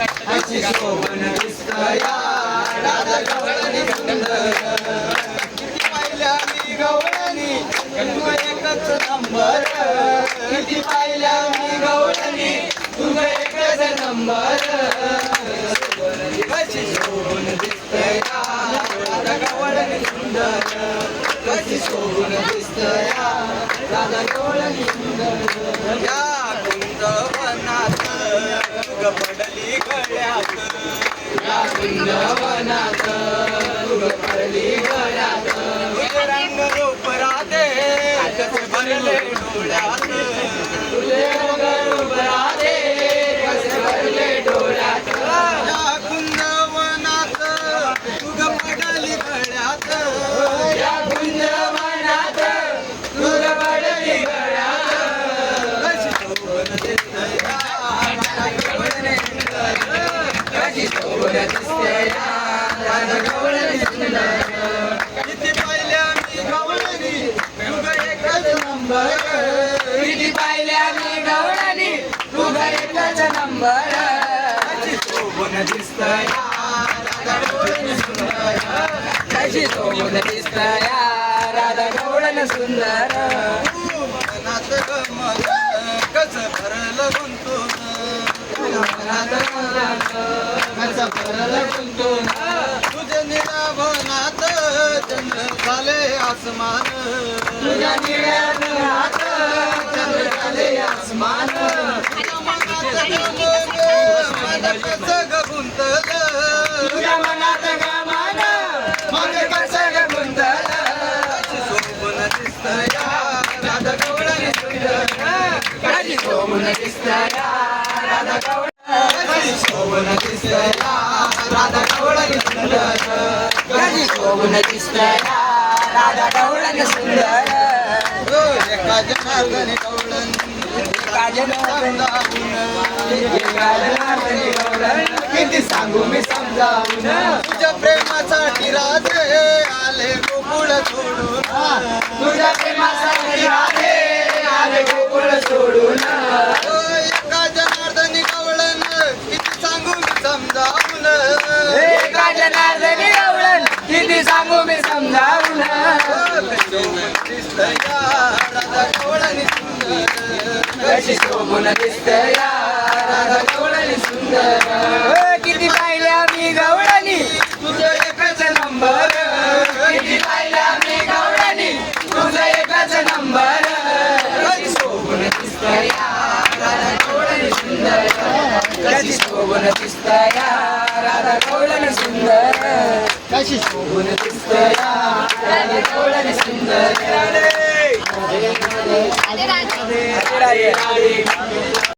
कशी शोभन दिसतया राधा गवळणी सुंदर किती गवळणी एकच नंबर किती पाहिल्या गवळणी तुझं एकच नंबर कशी शोभन दिसतया राधा गवळणी सुंदर कशी शोभन दिसतया राधा गवळणी सुंदर. तुग पडली गळ्यात. या वनात तुग पडली किती पाहिल्या मी गवळणी एकच नंबर किती पाहिल्या मी गवळणी दिसतया राधा गवळणी सुंदर. कस भरलं गुंतून निराभनात चंद्र झाले आसमान. तुझ्या निराभनात चंद्र झाले आसमान. शोभन दिसतया. राधा गवळण सुंदर. जनार्दनी गवळण एका जनार्दनी गवळण किती सांगू मी समजावून. तुझ्या प्रेमासाठी राधे आले गोकुळ सोडून. तुझ्या प्रेमासाठी राधे राधा गवळणी सुंदर कशी शोभून दिसतया राधा गवळणी सुंदर किती पाहिल्या मी गवळणी तुझं एकच नंबर किती पाहिल्या मी गवळणी तुझं एकच नंबर कशी शोभून दिसतया राधा गवळणी सुंदर. कशी शोभून दिसतया राधा गवळणी सुंदर कशी शोभून दिसतया Hare Hare.